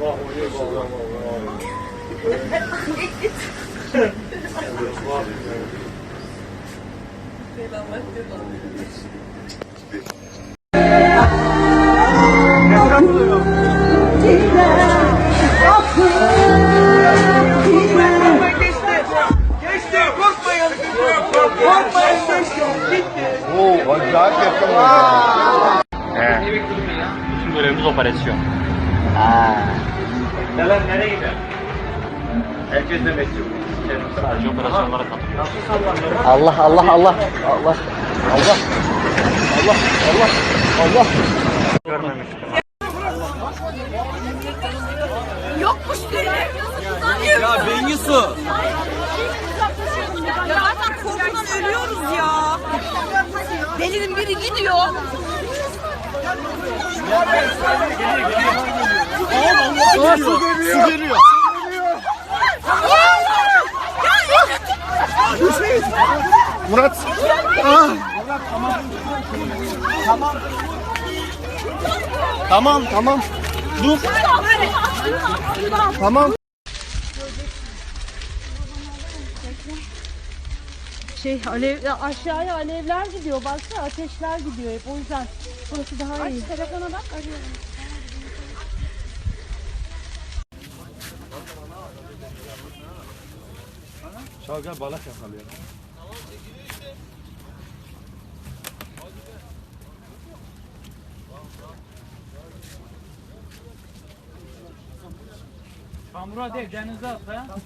Pelo amor de Deus. Oo, acayip yakın. Evet. Şimdi görevimiz operasyon. Neler nereye gider? Herkes de meşhur. Sadece operasyonlara katılıyor. Nasıl sallanıyor? Allah Allah Allah Allah Allah Allah Allah Allah Görmemiştim. Yokmuş benim. Ya Bengisu Ya zaten korkudan ölüyoruz ya. Delinin biri gidiyor. Aa, su geliyor. Su geliyor. Murat. Aa. Tamam. Tamam tamam. Dur. Tamam. Şey alev aşağıya alevler gidiyor. Baksana ateşler gidiyor hep. O yüzden burası daha iyi. Aç telefona bak arıyorum. Çalga balık yakalıyor. Kamura değil denize at ha.